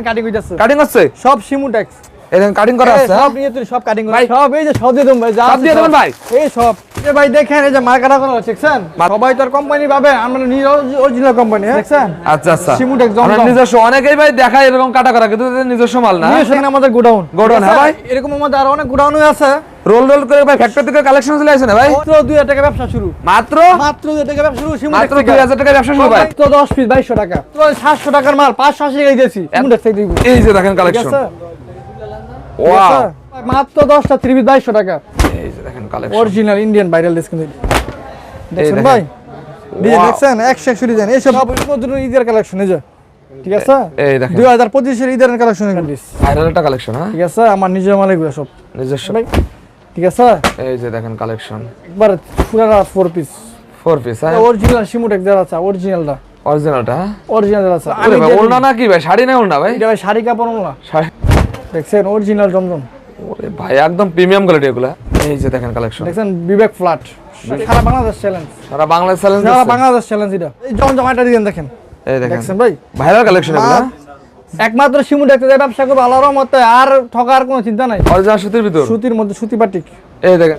দেখেন কাটিং হইতাছে। কাটিং হচ্ছে? সব সিমুটেক্স এই কাটিং করা আছে সব নিয়ে তুই সব কাটিং ভাই। সব এই যে সব দিয়ে ভাই সব দিয়ে দেবেন ভাই? এই সব। এই ভাই দেখেন এই যে মার্কাটা করা আছে দেখছেন সবাই তো কোম্পানি পাবে আমরা অরিজিনাল কোম্পানি দেখছেন? আচ্ছা আচ্ছা। সিমুটেক্স জমজম। আমরা নিজস্ব অনেকেই ভাই দেখায় এরকম কাটা করা কিন্তু নিজস্ব মাল না নিয়ে আমাদের গোডাউন Godown, হ্যাঁ ভাই? এরকম আমাদের আরও অনেক গোডাউনই আছে। রোল রোল করে ভাই ফ্যাক্টরি থেকে কালেকশন চলে আসে না ভাই? মাত্র দুই হাজার টাকা ব্যবসা শুরু। মাত্র? মাত্র দুই হাজার টাকা ব্যবসা শুরু মাত্র থেকে। দুই হাজার টাকা ব্যবসা শুরু ভাই। তো দশ পিস বাইশশো টাকা। তো সাতশো টাকার মাল পাঁচশো আশি টাকা দিয়েছি। এই যে দেখেন কালেকশন ওয়াও মাত্র দশটা থ্রি পিস বাইশশো টাকা। এই যে দেখেন collection original Indian viral dress কিন্তু দেখেন। ভাই? ডিজাইন. দেখছেন? একশো একশো ডিজাইন এইসব নতুন ঈদের কালেকশন এই যে। ঠিক আছে? এই দেখেন। ঈদের কালেকশন ভাইরাল একটা কালেকশন হ্যাঁ? ঠিক আছে? আমার নিজের মাল এগুলো সব। নিজস্ব। ভাই ঠিক আছে? এই যে দেখেন কালেকশন একবার পুরানা ফোর পিস ফোর পিস হ্যাঁ? অরিজিনাল সিমুটেক যারা আছে অরিজিনালটা অরিজিনালটা অরিজিনাল আছে। ভাই, যে- না কি ভাই? শাড়ি না ওড়না ভাই? এটা ভাই শাড়ি কাপড় না শাড়ি দেখছেন অরিজিনাল জমজম ওরে ভাই একদম প্রিমিয়াম কোয়ালিটি এগুলা। এই যে দেখেন কালেকশন দেখছেন বিবেক ফ্ল্যাট সারা বাংলাদেশ চ্যালেঞ্জ সারা বাংলা চ্যালেঞ্জ সারা বাংলাদেশ চ্যালেঞ্জ এটা। এই জমজম একটা ডিজাইন দেখেন। এই দেখেন। দেখছেন ভাই? ভাইরাল কালেকশন এগুলা। একমাত্র সিমু দেখতে যায় ব্যবসা করব আল্লাহর মতে আর ঠকার কোনো চিন্তা নাই। অরিজিনাল সুতির ভিতর? সুতির মধ্যে সুতি বাটিক। এই দেখেন।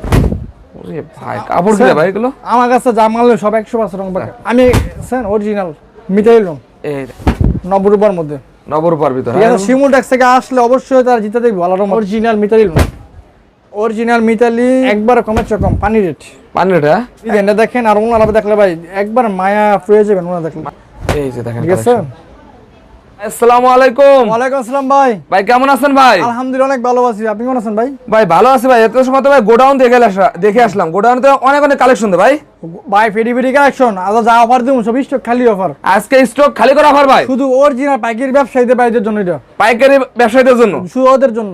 ওরে ভাই কাপড় কি ভাই এগুলো? আমার কাছে যা মাল নেই সব একশো পাঁচশো টাকা আমি স্যার অরিজিনাল মিটাইল রুম এই নবরূপার মধ্যে। নবরূপার ভিতর ঠিক আছে সিমু ট্যাক্স থেকে আসলে অবশ্যই তার জিতে দেখব আল্লাহর অরিজিনাল মিতাইল রুম অরিজিনাল মিতালি একবার কম পানি রেট। পানি রেটা ডিজাইনটা দেখেন আর ওনারা দেখলে ভাই একবার মায়া ফুয়ে যাবেন ওনারা দেখলে। এই যে দেখেন ঠিক আছে? আসসালামু আলাইকুম। ওয়ালাইকুম আসসালাম ভাই। ভাই কেমন আছেন ভাই? আলহামদুলিল্লাহ অনেক ভালো আছি। আপনি কেমন আছেন ভাই? ভাই ভালো আছি ভাই। এত সময় তো ভাই গোডাউন দেখে আসলা- দেখে আসলাম। গোডাউনে তো অনেক অনেক কালেকশন তো ভাই। ভাই ফেডি ফেডি কালেকশন। আজ যা অফার দিব সব স্টক খালি অফার আজকে স্টক খালি করা অফার ভাই? শুধু অরিজিনাল পাইকারি ব্যবসায়ীদের বাইরের জন্য এটা। পাইকারি ব্যবসায়ীদের জন্য? শুধু ওদের জন্য।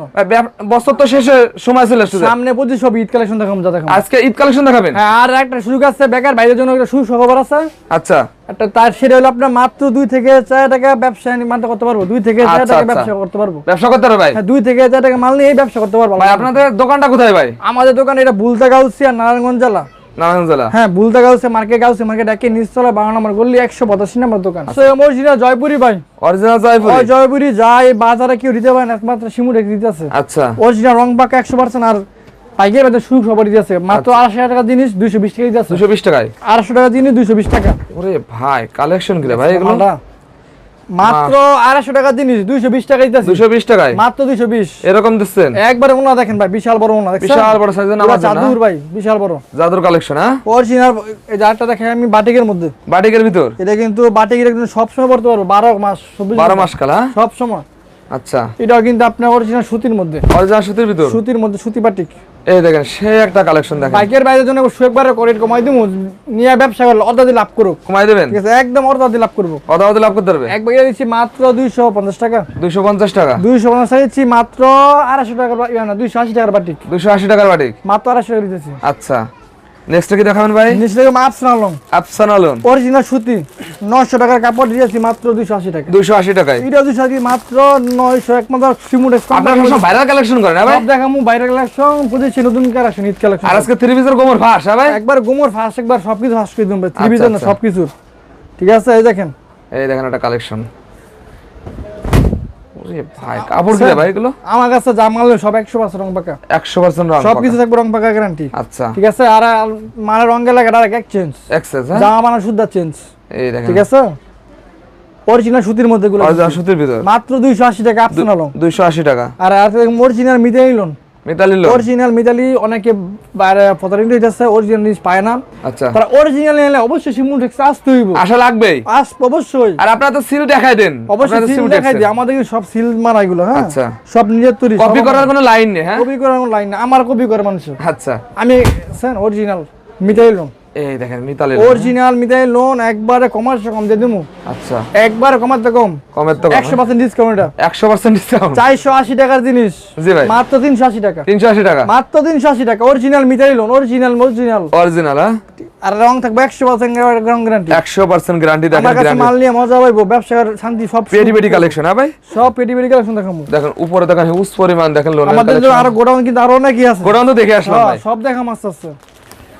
বছর তো শেষে সময় চলে আসছে সামনে সব ঈদ কালেকশন দেখাম যা দেখাম আজকে ঈদ কালেকশন দেখাবেন? হ্যাঁ আর একটা সুযোগ আছে বেকার বাইরের জন্য একটা সুখবর আছে। আচ্ছা। একটা তার সেটা হলো আপনার মাত্র দুই থেকে চার টাকা ব্যবসা মানতে করতে পারব। দুই থেকে চার আচ্ছা, টাকা আচ্ছা। ব্যবসা করতে পারব। ব্যবসা করতে হবে ভাই? হ্যাঁ দুই থেকে চার টাকা মাল নিয়ে ব্যবসা করতে পারব। ভাই আপনাদের দোকানটা কোথায় ভাই? আমাদের দোকানে এটা বুলতা গাউসি আর নারায়ণগঞ্জ জেলা। হ্যাঁ বুলতা গাউসি মার্কেট গাউসি মার্কেট একে নিচতলা বারো নম্বর গল্লি একশো পঁচাশি নম্বর দোকান। আচ্ছা। জয়পুরি ভাই। অরিজিনাল জয়পুর? জয়পুরি যাই বাজারে কেউ দিতে পারেন একমাত্র শিমু রেখে দিতেছে আচ্ছা। অরিজিনাল রং পাকা একশো পার্সেন্ট আর পাইকারি বাজার দিতেছে মাত্র আচ্ছা। আড়াইশো টাকা জিনিস দুইশো বিশ টাকা দিতেছে দুশো বিশ টাকায়? আড়াইশো টাকা জিনিস দুইশো বিশ টাকা। ওরে ভাই কালেকশন কি ভাই এগুলো। মাত্র আড়াইশো টাকা জিনিস দুইশো বিশ টাকা দিতেছে। দুশো বিশ টাকায়? মাত্র দুইশো বিশ। এরকম দিচ্ছেন? একবারে ওনা দেখেন ভাই বিশাল বড় ওনা বিশাল বড় না? চাদুর ভাই বিশাল বড়। জাদুর কালেকশন হ্যাঁ? অরিজিনাল এই জারটা দেখেন আমি বাটিকের মধ্যে। বাটিকের ভিতর? এটা কিন্তু বাটিকের কিন্তু সবসময় পড়তে পারব বারো মাস বারো। মাস কালা সব সময় আচ্ছা। এটাও কিন্তু আপনার অরিজিনাল সুতির মধ্যে। অরিজিনাল সুতির ভিতর? সুতির মধ্যে সুতি বাটিক। এই দেখেন সে একটা কালেকশন দেখেন। বাইকের বাইরের জন্য একবার করে কমাই দিব নিয়ে ব্যবসা করলে অর্ধাদি লাভ করুক। কমাই দেবেন? ঠিক আছে একদম অর্ধা লাভ করব। কত লাভ করতে পারবে? এক বাগিয়ে দিচ্ছি মাত্র দুইশো পঞ্চাশ টাকা। দুইশো পঞ্চাশ টাকা? দুইশো পঞ্চাশ দিচ্ছি মাত্র আড়াইশো টাকা না দুইশো আশি টাকার বাটিক। দুইশো আশি টাকার বাটিক? মাত্র আড়াইশো টাকা দিতেছি। আচ্ছা। নেক্সট কি দেখাবেন ভাই? অরিজিনাল সুতি নয়শো টাকার কাপড় দিয়েছি মাত্র দুইশো আশি টাকা দুইশো আশি টাকায়। এটা দুইশো আশি মাত্র নয়শো এক মাত্র সিমুটেক্স আপনার ভাইরাল কালেকশন করেন হ্যাঁ ভাই? সব দেখামু কালেকশন নতুন কালেকশন ঈদ কালেকশন আর আজকে থ্রি পিসের গোমর ফাঁস হ্যাঁ ভাই? একবার গোমর ফার্স্ট একবার সবকিছু ফার্স্ট করে দিন ত্রিভিজন আচ্ছা। সবকিছুর। ঠিক আছে এই দেখেন। এই দেখেন একটা কালেকশন ভাই কাপড় কি ভাই এগুলো? আমার কাছে যা মাল সব একশো পাঁচশো রং পাকা। একশো পার্সেন্ট রং সবকিছু থাকবে রং পাকা গ্যারান্টি আচ্ছা। ঠিক আছে আর মানে লাগে ডাইরেক্ট চেঞ্জ হ্যাঁ? জামা বানা শুদ্ধ চেঞ্জ এই দেখেন। ঠিক আছে? অরিজিনাল সুতির মধ্যে গুলো অরিজিনাল সুতির ভিতর। মাত্র দুইশো আশি টাকা টাকা। আর অরিজিনাল মিতালি লোন মিতালি লো অরিজিনাল মিতালি অনেকে বাইরে ফতরিং দিতেছে অরিজিনাল জিনিস পায় না। আচ্ছা। তারা অরিজিনাল নিলে অবশ্যই সিমুন আসতে হইব। আশা লাগবে আস অবশ্যই। আর আপনারা তো সিল দেখাই দেন। অবশ্যই সিল দেখাই দিই। আমাদের সব সিল মারা এগুলো হ্যাঁ? আচ্ছা। সব নিজের তৈরি। কপি করার কোনো লাইন নেই হ্যাঁ? কপি করার লাইন না আমার কপি করে মানুষ আচ্ছা। আমি স্যার অরিজিনাল মিতাই লোন। এই দেখেন মিতালি অরিজিনাল লোন একবারে কমার্সে কম দিয়ে দেবো আচ্ছা। একবারে কম। কমের তো একশো পার্সেন্ট ডিসকাউন্ট এটা। একশো পার্সেন্ট ডিসকাউন্ট চারশো আশি টাকার জিনিস। জি ভাই। মাত্র তিনশো আশি টাকা। তিনশো আশি টাকা? মাত্র তিনশো আশি টাকা। Original lawn original original original আর রং থাকবে একশো পার্সেন্ট রং গ্যারান্টি একশো পার্সেন্ট গ্যারান্টি দেখেন গ্যারান্টি মাল নিয়ে মজা পাইবো ব্যবসার শান্তি সব কালেকশন হ্যাঁ ভাই? সব কালেকশন দেখাবো দেখেন উপরে দেখেন হিউজ পরিমাণ দেখেন লোনের আমাদের আরও গোডাউন কিন্তু আরও অনেকই আছে। গোডাউন তো দেখে আসলাম হ্যাঁ, ভাই। সব দেখা যে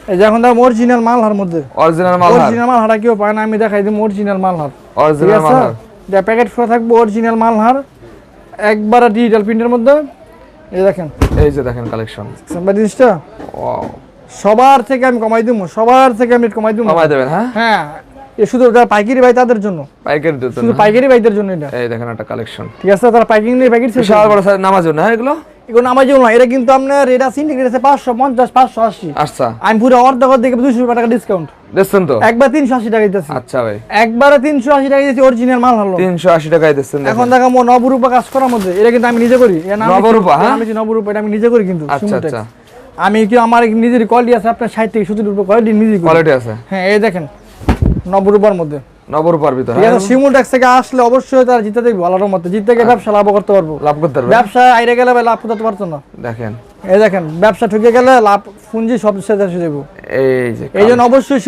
এখন দেখো অরিজিনাল মাল হার মধ্যে। অরিজিনাল মাল অরিজিনাল মাল হারা কেউ পায় না আমি দেখাই দিই অরিজিনাল মাল হার অরিজিনাল মাল আছে যা প্যাকেট করে থাকব অরিজিনাল মাল হার একবারে ডিজিটাল প্রিন্টের মধ্যে। এই দেখেন। এই যে দেখেন কালেকশন সাম্বা জিনিসটা? সবার থেকে আমি কমাই দিব সবার থেকে আমি কমাই দিব কমাই দেবেন হ্যাঁ? হ্যাঁ। এ শুধু যারা পাইকারি ভাই তাদের জন্য। পাইকারি শুধু পাইকারি ভাইদের জন্য এটা। এই দেখেন একটা কালেকশন ঠিক আছে তারা পাইকিং নিয়ে প্যাকেট শেষ বিশাল বড় জন্য হ্যাঁ এগুলো? এগুলো আমার জন্য এটা কিন্তু আপনার এটা সিন্ডিকেট আছে পাঁচশো পঞ্চাশ পাঁচশো আশি। আচ্ছা। আমি পুরো অর্ধেক অর্ধেক দুশো টাকা ডিসকাউন্ট দেখছেন তো? একবার তিনশো আশি টাকা দিতেছি। আচ্ছা ভাই। একবারে তিনশো আশি টাকা দিতেছি অরিজিনাল মাল হলো। তিনশো আশি টাকায় দিচ্ছেন এখন দেখা মো নবরূপা কাজ করার মধ্যে এটা কিন্তু আমি নিজে করি। নবরূপা, হ্যাঁ? হচ্ছে নবরূপা এটা আমি নিজে করি কিন্তু আচ্ছা আচ্ছা। আমি কি আমার নিজের কোয়ালিটি আছে? আপনার ষাট থেকে সত্তর রুপে কোয়ালিটি নিজে কোয়ালিটি আছে। হ্যাঁ এই দেখেন নবরূপার মধ্যে। ঠিক হ্যাঁ? আছে শিমুলটেক্স থেকে আসলে অবশ্যই তার জিতে দেখব জিতে থেকে ব্যবসা লাভ করতে পারব। লাভ করতে পারবে। ব্যবসা আইরে গেলে ভাই লাভ করতে পারতো না। দেখেন। এই দেখেন ব্যবসা ঠকে গেলে লাভ পুঞ্জি সব শেষ এসে যাব। এই যে এই জন্য অবশ্যই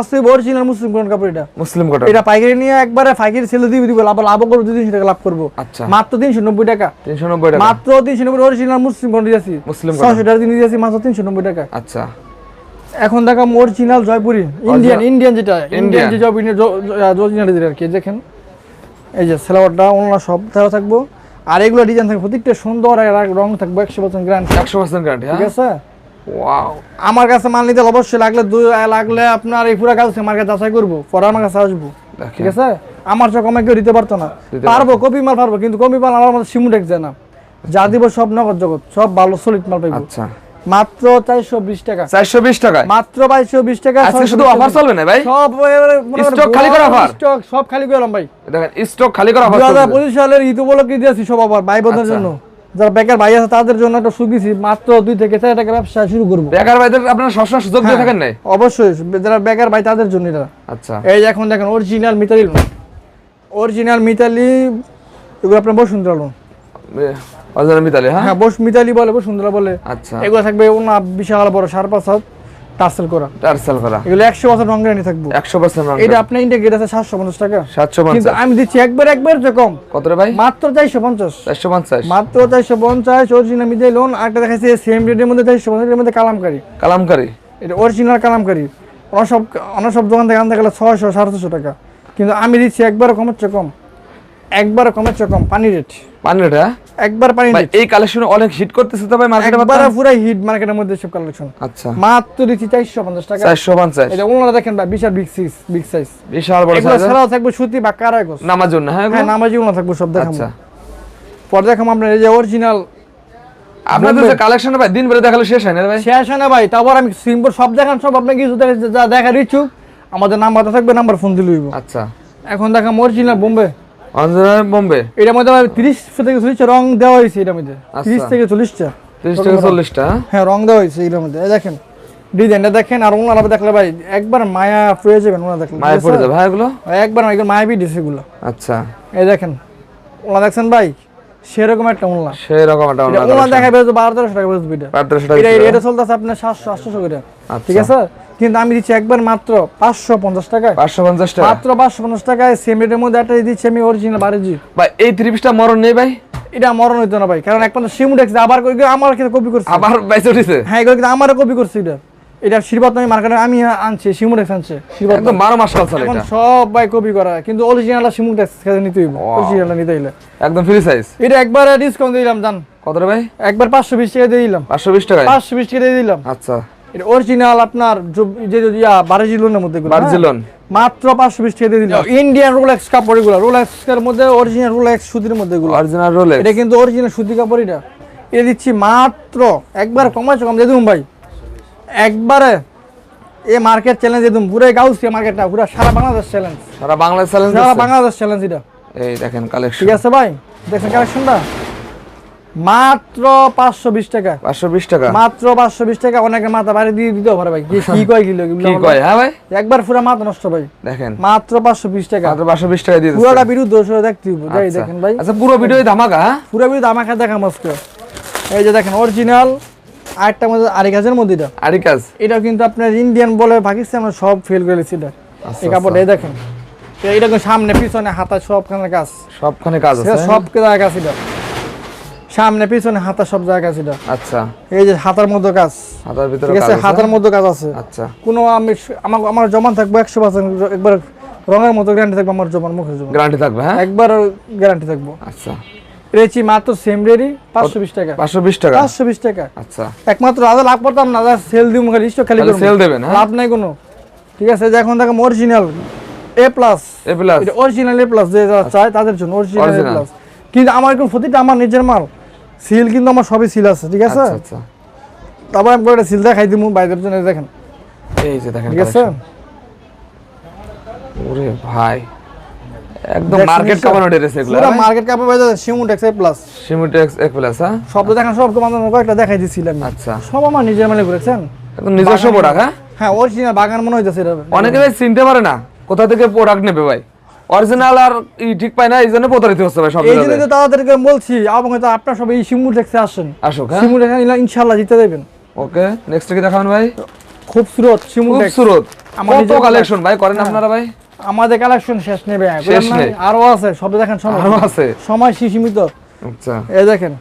আসতে অরিজিনাল মুসলিম কোন কাপড় এটা মুসলিম কোটা এটা পাইকারি নিয়ে একবারে পাইকারি ছেলে দিব দিব লাভ লাভ করব দুই টাকা লাভ করব। আচ্ছা। মাত্র তিনশো নব্বই টাকা। তিনশো নব্বই টাকা। মাত্র তিনশো নব্বই অরিজিনাল মুসলিম কোন দিয়েছি। মুসলিম কোটা ছশো টাকা দিয়েছি মাত্র তিনশো নব্বই টাকা। আচ্ছা। এখন দেখা অরিজিনাল জয়পুরি ইন্ডিয়ান ইন্ডিয়ান যেটা ইন্ডিয়ান যে জয়পুরি অরিজিনাল যেটা আর কি দেখেন। এই যে সেলাওয়ারটা অন্য সব দেওয়া থাকব। আর এগুলো ডিজাইন থাকবে প্রত্যেকটা সুন্দর আর রং থাকবে একশো পার্সেন্ট গ্রান্ড একশো পার্সেন্ট গ্যারান্টি ঠিক আছে? ওয়াও আমার কাছে মাল নিতে অবশ্যই লাগলে দুই লাগলে আপনার এই পুরো কাজ আমার কাছে যাচাই করব পরে আমার কাছে আসব। ঠিক আছে? আমার চোখ কমে কেউ দিতে পারতো না। পারব কপি মাল পারব কিন্তু কপি মাল আমার মধ্যে সিমুটেক যায় না। যা দিব সব নগদ জগৎ সব ভালো সলিড মাল পাইবো। আচ্ছা। মাত্র টাকা। চারশো বিশ টাকায়? মাত্র বাইশশো বিশ টাকা আজকে শুধু অফার চলবে না ভাই? সব Stock খালি করা offer? স্টক সব খালি করলাম ভাই। দেখেন স্টক খালি করা অফার পঁচিশ সালের ঈদ উপলক্ষে দিয়েছি সব আবার ভাই বোনদের। জন্য। যারা বেকার ভাই আছে তাদের জন্য একটা দিছি। মাত্র দুই থেকে চার টাকা ব্যবসা শুরু করব। বেকার ভাইদের আপনারা সবসময় সুযোগ দিয়ে হ্যাঁ। থাকেন অবশ্যই। যারা বেকার ভাই তাদের জন্য এটা। আচ্ছা। এই এখন দেখেন অরিজিনাল মিতালি অরিজিনাল মিতালি এগুলো আপনার বসুন্ধরা লোন মিতালি হ্যাঁ? হ্যাঁ বস মিতালি বলে বসুন্ধরা বলে। আচ্ছা। এগুলো থাকবে ওনা বিশাল বড় সাড়ে পাঁচ হাত টার্সেল করা। টার্সেল করা। এগুলো একশো বছর রঙ গ্যারান্টি থাকব। একশো পার্সেন্ট এটা আপনার ইন্ডিয়া আছে সাতশো পঞ্চাশ টাকা। সাতশো কিন্তু আমি দিচ্ছি একবার একবার যে কম। কত ভাই? মাত্র চারশো পঞ্চাশ। চারশো পঞ্চাশ। মাত্র চারশো পঞ্চাশ অরিজিনাল মিতালি লোন আরেকটা দেখাচ্ছি সেম রেটের মধ্যে চারশো পঞ্চাশের মধ্যে কালামকারি। কালামকারি। এটা অরিজিনাল কালামকারি। অন্য সব অন্য সব দোকান থেকে আনতে গেলে ছয়শো সাড়ে ছশো টাকা। কিন্তু আমি দিচ্ছি একবার কমের চেয়ে কম। একবার কমের চেয়ে কম পানি রেট পানি রেট হ্যাঁ? একবার পানি রেট এই কালেকশন অনেক হিট করতেছে তো ভাই মার্কেটে একবার পুরো হিট মার্কেটের মধ্যে সব কালেকশন আচ্ছা। মাত্র দিচ্ছি চারশো পঞ্চাশ টাকা। চারশো পঞ্চাশ। এটা ওনারা দেখেন ভাই বিশাল বিগ সাইজ বিগ সাইজ বিশাল বড় এগুলো সাইজ ছাড়াও থাকবে সুতি বা কারাগজ নামার জন্য হ্যাঁ হ্যাঁ? নামাজি ওনা থাকবে সব দেখাবো। আচ্ছা। পরে দেখাবো আপনার এই যে অরিজিনাল আপনাদের যে কালেকশন ভাই দিন বেড়ে দেখালে শেষ হয় না ভাই? শেষ হয় না ভাই তারপর আমি সিম্পল সব দেখান সব আপনাকে কিছু দেখা যা দেখার ইচ্ছুক আমাদের নাম্বারটা থাকবে নাম্বার ফোন দিলে হইব আচ্ছা। এখন দেখাম অরিজিনাল বোম্বে। অঞ্জনা বোম্বে? এটার মধ্যে তিরিশ থেকে চল্লিশটা রং দেওয়া হয়েছে এটার মধ্যে। আচ্ছা। তিরিশ থেকে চল্লিশটা। তিরিশ থেকে চল্লিশটা হ্যাঁ? হ্যাঁ রং দেওয়া হয়েছে এটার মধ্যে। দেখেন ডিজাইনটা দেখেন আর ওনারা দেখলে ভাই একবার মায়া ফুয়ে যাবেন ওনারা দেখলে। মায়ের পড়ে যাবে। হ্যাঁ এগুলো? একবার না মায়াবি ডিস এগুলো। আচ্ছা। এই দেখেন ওনা দেখছেন ভাই সেরকম একটা ওনলা সেই রকম একটা টাকা বেরোতো এটা পাঁচশো এটা টাকা এটা চলতেছে আপনার সাতশো আটশো করে। আচ্ছা। ঠিক আছে? কিন্তু আমি দিচ্ছি একবার মাত্র পাঁচশো পঞ্চাশ টাকায়। পাঁচশো পঞ্চাশ টাকা। মাত্র পাঁচশো পঞ্চাশ টাকায় সেম রেটের মধ্যে একটা দিচ্ছি আমি অরিজিনাল বারোজি। ভাই এই ত্রিশটা মরণ নেই ভাই? এটা মরণ হইতো না ভাই কারণ একমাত্র সিম দেখছি আবার আমার ক্ষেত্রে কপি করছে। আবার বাইসে উঠেছে? হ্যাঁ এগুলো কিন্তু আমারও কপি করছে এটা। এটা শিরবাত আমি মার্কেটে আমি আনছি সিমুডেক্স আনছে শিরবাত একদম বারো মাস কাল চলে এখন সব ভাই কপি করা কিন্তু অরিজিনাল সিমুডেক্স খেতে নিতে হইব অরিজিনাল নিতে হইলে। একদম ফ্রি সাইজ এটা একবার ডিসকাউন্ট দিলাম জান। কত রে ভাই? একবার পাঁচশো বিশ টাকা দিয়ে দিলাম। পাঁচশো বিশ টাকায়? পাঁচশো বিশ টাকা দিয়ে দিলাম। আচ্ছা। এটা অরিজিনাল আপনার যে- ইয়া বারাজিলনের মধ্যে হ্যাঁ? বার্জিলন। মাত্র পাঁচশো বিশ টাকা দিয়ে দিলাম ইন্ডিয়ান রোলেক্স কাপড় এগুলো রোলেক্স এর মধ্যে অরিজিনাল রোলেক্স সুতির মধ্যে এগুলো। অরিজিনাল রোলে এটা কিন্তু অরিজিনাল সুতি কাপড় এটা। এটা দিচ্ছি মাত্র একবার কমাচ্ছে কম দিয়ে দিন ভাই। একবারে এ মার্কেট চ্যালেঞ্জ দিন পুরো গাউসিয়া মার্কেটটা পুরো সারা বাংলাদেশ চ্যালেঞ্জ সারা বাংলা চ্যালেঞ্জ সারা বাংলাদেশ চ্যালেঞ্জ এটা। এই দেখেন কালেকশন ঠিক আছে ভাই? দেখছেন কালেকশনটা মাত্র পাঁচশো বিশ টাকা। পাঁচশো বিশ টাকা? মাত্র পাঁচশো বিশ টাকা অনেকের মাথা বাড়ি দিয়ে দিতে পারে ভাই। কি কয় কিলো? কি কয়? হ্যাঁ ভাই? একবার পুরো মাথা নষ্ট ভাই। দেখেন। মাত্র পাঁচশো বিশ টাকা। মাত্র পাঁচশো বিশ টাকা দিয়ে। পুরোটা বিরুদ্ধ দেখতে যাই আচ্ছা। দেখেন ভাই। আচ্ছা পুরো ভিডিও ধামাকা হ্যাঁ? পুরো বিরুদ্ধ আমাকে দেখা মস্ত এই যে দেখেন অরিজিনাল আরেকটা মধ্যে হাজার মধ্যে এটা। আরি কাজ? এটা কিন্তু আপনার ইন্ডিয়ান বলে পাকিস্তান সব ফেল করে দিচ্ছে এটা। আচ্ছা, এই কাপড়টা এই দেখেন। এটা সামনে পিছনে হাতা সবখানে কাজ। সবখানে কাজ আছে এটা সব কাজ এটা। সামনে পিছনে হাতা সব জায়গা এটা আচ্ছা। এই যে হাতার মধ্যে কাজ। হাতার ভিতরে ঠিক কাজ আছে? হাতার মধ্যে কাজ আছে। আচ্ছা। কোনো আমি আমার আমার জমান থাকব একশো পার্সেন্ট একবার রঙের মতো গ্যারান্টি থাকব আমার জমান মুখের জমান গ্যারান্টি থাকবে হ্যাঁ? একবার গ্যারান্টি থাকব। আচ্ছা। পেয়েছি মাত্র সেম রেডি পাঁচশো বিশ টাকা। পাঁচশো বিশ টাকা? পাঁচশো বিশ টাকা। আচ্ছা। একমাত্র আদা লাভ করতাম না সেল দিব খালি স্টক খালি sell দেবেন, হ্যাঁ? লাভ নাই কোনো। ঠিক আছে যে এখন দেখো original A plus A plus এটা অরিজিনাল এ প্লাস যে যারা চায় তাদের জন্য অরিজিনাল এ প্লাস কিন্তু আমার এখন প্রতিটা আমার নিজের মাল। সিল কিন্তু আমার সবই সিল আছে ঠিক আছে? আচ্ছা আচ্ছা। তারপর আমি একটা সিল দেখাই দিব বাইরের জন্য দেখেন। এই যে দেখেন ঠিক আছে? ওরে ভাই একদম মার্কেট? কাপানো ড্রেস এগুলো পুরো মার্কেট কাপড় বাজার শিমুট এক্স প্লাস সিমিটেক্স এক প্লাস হ্যাঁ? শব্দ দেখেন সব তোমাদের কয়েকটা দেখাই দিছিলাম আচ্ছা। সব আমার নিজের মানে করেছেন একদম নিজস্ব প্রোডাক্ট হ্যাঁ? হ্যাঁ অরিজিনাল বাগান মনে হইতেছে এটা অনেকে ভাই চিনতে পারে না কোথা থেকে প্রোডাক্ট নেবে ভাই? অরিজিনাল আর ই ঠিক পায় না এই জন্য প্রতারিত হচ্ছে ভাই সব এই জন্য তো তাদেরকে বলছি এবং আপনার সবাই এই সিমুর দেখতে আসেন। আসুক হ্যাঁ। সিমুর দেখেন জিতে দেবেন। ওকে নেক্সট কি দেখাবেন ভাই? খুবসুরত সিমুর খুবসুরত কত কালেকশন ভাই? করেন হ্যাঁ। আপনারা ভাই। আমাদের কালেকশন শেষ নেবে শেষ নেই। আরও আছে সব দেখেন সময়। আরও আছে। সময় সীমিত। আচ্ছা। এই দেখেন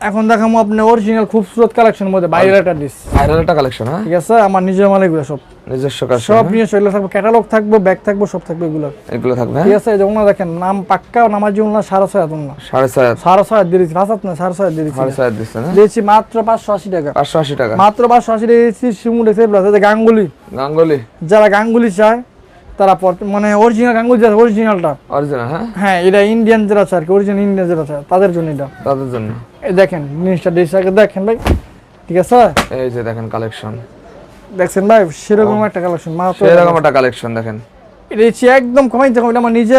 এখন দেখাবো আপনি অরিজিনাল খুবসুরত কালেকশন মধ্যে বাইরের একটা ডিস ভাইরাল একটা কালেকশন হ্যাঁ? ঠিক আছে আমার নিজের মাল এগুলো সব। নিজস্ব কাজ সব নিয়ে এগুলো থাকবে ক্যাটালগ থাকবে ব্যাগ থাকবে সব থাকবে এগুলো। এগুলো থাকবে ঠিক হ্যাঁ আছে এই যে ওনারা দেখেন নাম পাক্কা নামার জন্য সাড়ে ছয় না সাড়ে ছয় হাত, সাড়ে ছয় দিয়ে দিচ্ছি ফাঁসাত না সাড়ে ছয় হাত দিয়ে দিচ্ছি সাড়ে ছয় দিচ্ছে না দিয়েছি মাত্র পাঁচশো আশি টাকা। পাঁচশো আশি টাকা। মাত্র পাঁচশো আশি টাকা দিয়েছি শিমুল এসে প্লাস গাঙ্গুলি। গাঙ্গুলি। যারা গাঙ্গুলি চায় তারা মানে অরিজিনাল গাঙ্গুলি যারা অরিজিনালটা অরিজিনাল হ্যাঁ? হ্যাঁ এটা ইন্ডিয়ান যারা চায় আর কি অরিজিনাল ইন্ডিয়ান যারা চায় তাদের জন্য এটা। তাদের জন্য। এই দেখেন জিনিসটা আগে দেখেন ভাই। ঠিক আছে? এই যে দেখেন কালেকশন দেখছেন ভাই? সেরকম একটা কালেকশন মাত্র সেরকম একটা কালেকশন দেখেন। এটা হচ্ছে একদম কমাই দেখো আমার নিজে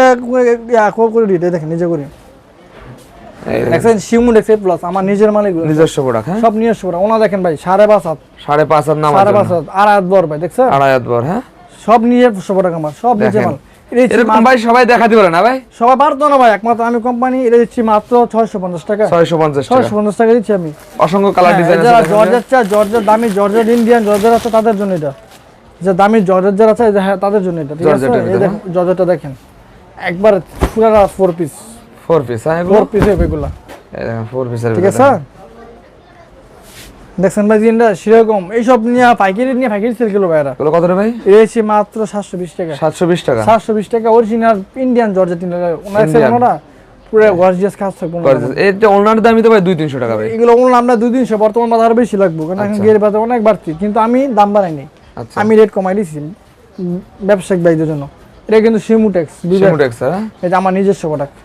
ইয়া করে দিই দেখেন নিজে করি। দেখছেন? শিমু দেখছে প্লাস আমার নিজের মালিক নিজস্ব প্রোডাক্ট হ্যাঁ? সব নিয়ে এসে ওনা দেখেন ভাই সাড়ে পাঁচ হাত। সাড়ে পাঁচ হাত নাম সাড়ে পাঁচ হাত আড়াই হাত বর ভাই দেখছেন? আড়াই হাত বর হ্যাঁ? সব নিয়ে সব আমার সব নিজে মাল। এরকম ভাই সবাই দেখাতে পারে না ভাই? সবাই পারতো না ভাই একমাত্র আমি কোম্পানি এটা দিচ্ছি মাত্র ছয়শো পঞ্চাশ টাকা। ছয়শো পঞ্চাশ ছয়শো পঞ্চাশ টাকা দিচ্ছি আমি। অসংখ্য কালার হ্যাঁ, ডিজাইন যারা জর্জের চায় জর্জের দামি জর্জের ইন্ডিয়ান জর্জের আছে তাদের জন্য এটা। যে দামি জর্জের যারা চায় হ্যাঁ তাদের জন্য এটা ঠিক আছে? জর্জেটের দেখেন, একবার পুরা ফোর পিস ফোর পিস হ্যাঁ ফোর পিস হবে এগুলা। ফোর পিসের ঠিক আছে? দেখছেন ভাই জিনটা সেরকম। এইসব নিয়ে পাইকারি নিয়ে পাইকারি সেল কিলো ভাইরা এগুলো কত ভাই? রয়েছে মাত্র সাতশো বিশ টাকা। সাতশো বিশ টাকা? সাতশো বিশ টাকা। অরিজিনাল ইন্ডিয়ান জর্জেট তিন টাকা। ওনার Indian। ওনারা পুরো গর্জিয়াস কাজ থাকবে। এটা ওনার দামই তো ভাই দুই তিনশো টাকা ভাই। এগুলো ওনার আমরা দুই দিনশো বর্তমান বাজার বেশি লাগবে। কারণ এখন আচ্ছা। গিয়ে বাজার অনেক বাড়তি। কিন্তু আমি দাম বাড়াইনি। আচ্ছা। আমি রেট কমাই দিছি ব্যবসায়িক বাইদের জন্য। এটা কিন্তু সিমুটেক্স সিমুটেক্স হ্যাঁ? এটা আমার নিজস্ব প্রোডাক্ট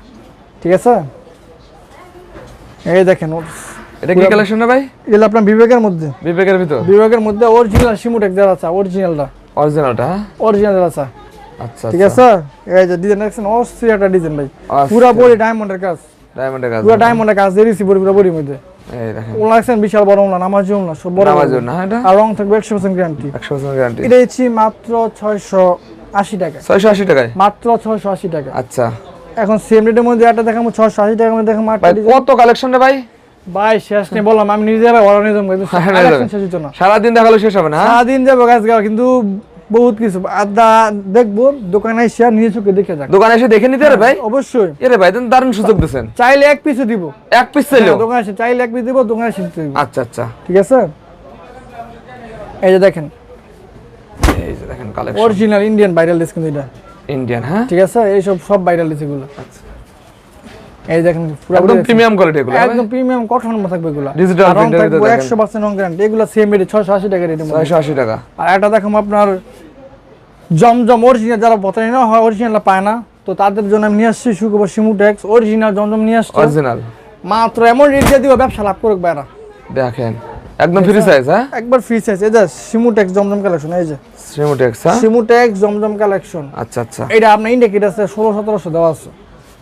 ঠিক আছে? এই দেখেন এটা কি কালেকশন ভাই? এগুলো আপনার বিবেকের মধ্যে। বিবেকের ভিতর? বিবেকের মধ্যে অরিজিনাল সিমুটেক্স যারা আছে অরিজিনালটা অরিজিনালটা অরিজিনাল আছে। আচ্ছা ঠিক আছে এই যে ডিজাইন দেখছেন অস্থির একটা ডিজাইন ভাই। পুরা বডি ডায়মন্ডের কাজ। ডায়মন্ডের কাজ পুরা ডায়মন্ডের কাজ দিয়ে দিছি পুরো পুরো মধ্যে। এই দেখেন। ওলা দেখছেন বিশাল বড় ওলা নামাজ ওলা সব বড় নামার জন্য এটা? আর রং থাকবে একশো পার্সেন্ট গ্যারান্টি একশো পার্সেন্ট গ্যারান্টি এটা দিচ্ছি মাত্র ছয়শো আশি টাকা ছয়শো আশি টাকায়? মাত্র ছয়শো আশি টাকা আচ্ছা। এখন সেম রেটের মধ্যে একটা দেখাবো ছয়শো আশি টাকার মধ্যে দেখাবো ভাই কত কালেকশন রে ভাই? ভাই শেষ নেই বললাম আমি নিজে অর্ডার নিয়ে যাব কিন্তু হ্যাঁ, হতো না। সারাদিন দেখাল শেষ হবে না হ্যাঁ? সারাদিন যাব গাছ গাও কিন্তু বহুত কিছু আদা দেখব দোকানে এসে নিজে চোখে দেখে যাক। দোকানে এসে দেখে নিতে রে ভাই? অবশ্যই। এরে ভাই তুমি দারুণ সুযোগ চাইলে এক পিসও দিব। এক পিস চাইলো? হ্যাঁ, দোকানে এসে চাইলে এক পিস দিব দোকানে এসে দিব। আচ্ছা আচ্ছা। ঠিক আছে? এই যে দেখেন। এই যে দেখেন কালেকশন অরিজিনাল ইন্ডিয়ান ভাইরাল ডিস কিন্তু এটা। ইন্ডিয়ান হ্যাঁ? ঠিক আছে? এইসব সব ভাইরাল ডিস এগুলো। আচ্ছা। এই দেখেন পুরো একদম প্রিমিয়াম কোয়ালিটি এগুলো একদম প্রিমিয়াম কটন থাকবে এগুলো। Digital আর রং দেখেন। গ্যারান্টি এগুলো সেম রেটে ছয়শো আশি টাকা রেটে ছয়শো আশি টাকা। আর দেখো আপনার জমজম অরিজিনাল যারা বতানি না হয় অরিজিনাল পায় না তো তাদের জন্য আমি নিয়ে আসছি সিমুটেক্স অরিজিনাল জমজম নিয়ে আসছি। অরিজিনাল মাত্র এমন রেট দিয়ে দিব ব্যবসা লাভ করুক বাইরা দেখেন একদম ফ্রি সাইজ হ্যাঁ? একবার ফ্রি সাইজ এই যে সিমুটেক্স জমজম কালেকশন এই যে। সিমোটেক্স হ্যাঁ? সিমুটেক্স জমজম কালেকশন আচ্ছা আচ্ছা। এটা আপনার ইন্ডিকেট আছে ষোলো সতেরোশো দেওয়া আছে।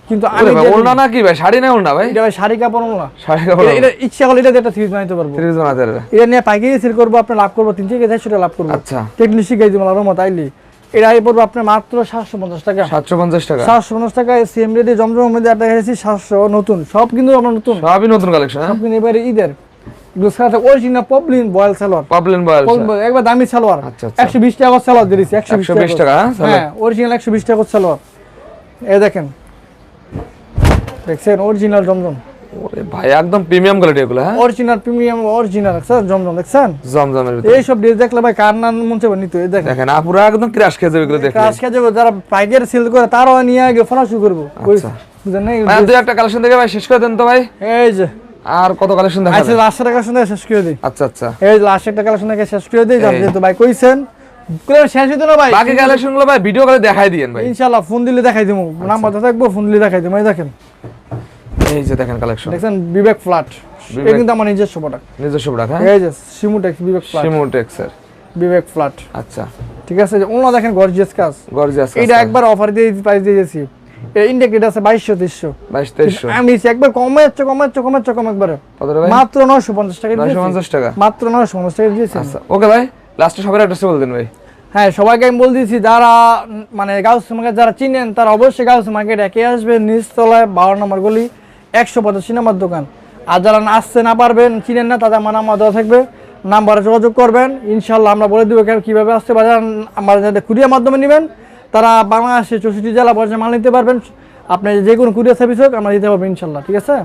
কিন্তু আমি ভাই যে- ওলনা না কি ভাই? শাড়ি না ওলনা ভাই? এটা ভাই শাড়ি কাপড় না শাড়ি কাপড় এটা- ইচ্ছা করলে এটা একটা থ্রি বানাইতে পারব। থ্রি বানাতে পারবে। এটা নিয়ে পাইকারি সেল করব আপনি লাভ করব তিন থেকে চারশো টাকা লাভ করব। আচ্ছা। টেকনিক শিখাই দিব আরও মত আইলি। এটা পড়ব আপনার মাত্র সাতশো পঞ্চাশ টাকা। সাতশো পঞ্চাশ টাকা। সাতশো পঞ্চাশ টাকা সিএম রেডি জমজমের মধ্যে একটা গেছি সাতশো নতুন। সব কিন্তু আমার নতুন। সবই নতুন কালেকশন হ্যাঁ? সব কিন্তু এবারে ঈদের। Poplin voile salwar poplin voile একবার দামি সালোয়ার আচ্ছা, আচ্ছা। একশো বিশ টাকা সালোয়ার একশো 120 বিশ টাকা, হ্যাঁ? হ্যাঁ অরিজিনাল একশো বিশ টাকা সালোয়ার এই দেখেন দেখছেন অরিজিনাল জমজম। ওরে ভাই একদম প্রিমিয়াম কোয়ালিটি এগুলো হ্যাঁ? অরিজিনাল প্রিমিয়াম অরিজিনাল জমজম দেখছেন? জমজমের ভিতরে। এইসব ড্রেস দেখলে ভাই কার নাম মন চাইবে নিতে এই দেখেন। দেখেন আপুরা একদম ক্রাশ খেয়ে যাবে এগুলো দেখলে। কাজ কাজে যারা সেল করে তারাও নিয়ে আগে শুরু করব। আচ্ছা। বুঝেন নাই দুই একটা কালেকশন দেখে ভাই শেষ করে দেন তো ভাই। এই যে। আর কত কালেকশন দেখা আচ্ছা লাস্ট টাকা শুনে শেষ করে দিই। আচ্ছা আচ্ছা। এই লাস্ট একটা কালেকশন থেকে শেষ করে দিই এই। যেহেতু ভাই কইছেন। শেষ হইতো না ভাই। বাকি কালেকশনগুলো ভাই ভিডিও করে দেখাই দিয়েন ভাই। ইনশাআল্লাহ ফোন দিলে দেখাই দিমু আচ্ছা। নাম্বারটা থাকব ফোন দিলে দেখাই দিমু এই দেখেন। এই যে দেখেন কালেকশন দেখছেন বিবেক ফ্ল্যাট এটা কিন্তু আমার নিজস্ব প্রোডাক্ট নিজস্ব প্রোডাক্ট হ্যাঁ? এই যে সিমুটেক্স বিবেক ফ্ল্যাট সিমোটেক্স এর। বিবেক ফ্ল্যাট আচ্ছা। ঠিক আছে যে ওনা দেখেন গর্জিয়াস কাজ। গর্জিয়াস এটা একবার অফার দিয়ে প্রাইস দিয়েছি ইন্ডিকেট আছে বাইশশো তেইশশো। 22 2300 আমি দিয়েছি একবার কমে যাচ্ছে কমে যাচ্ছে কমে যাচ্ছে কম একবারে। মাত্র নয়শো পঞ্চাশ টাকা 950 টাকা? মাত্র নয়শো পঞ্চাশ টাকা দিয়েছি। আচ্ছা ওকে ভাই লাস্টে সবার অ্যাড্রেস বলে দিন ভাই। হ্যাঁ সবাইকে আমি বলে দিয়েছি, যারা মানে গাউস মার্কেট যারা চিনেন, তারা অবশ্যই গাউস মার্কেট একে আসবেন, নিচতলায় বারো নম্বর গলি, একশো পঁচাশি নাম্বার দোকান। আর যারা আসতে না পারবেন, চিনেন না, তাদের আমার নাম্বার দেওয়া থাকবে। নাম্বারে যোগাযোগ করবেন ইনশাল্লাহ আমরা বলে দেবো কীভাবে আসতে পারেন আমার যাদের কুরিয়ার মাধ্যমে নেবেন, তারা বাংলাদেশে চৌষট্টি জেলা পর্যায়ে মাল নিতে পারবেন। আপনি যে কোনো কুরিয়ার সার্ভিস হোক, আমরা দিতে পারব ইনশাল্লাহ ঠিক আছে?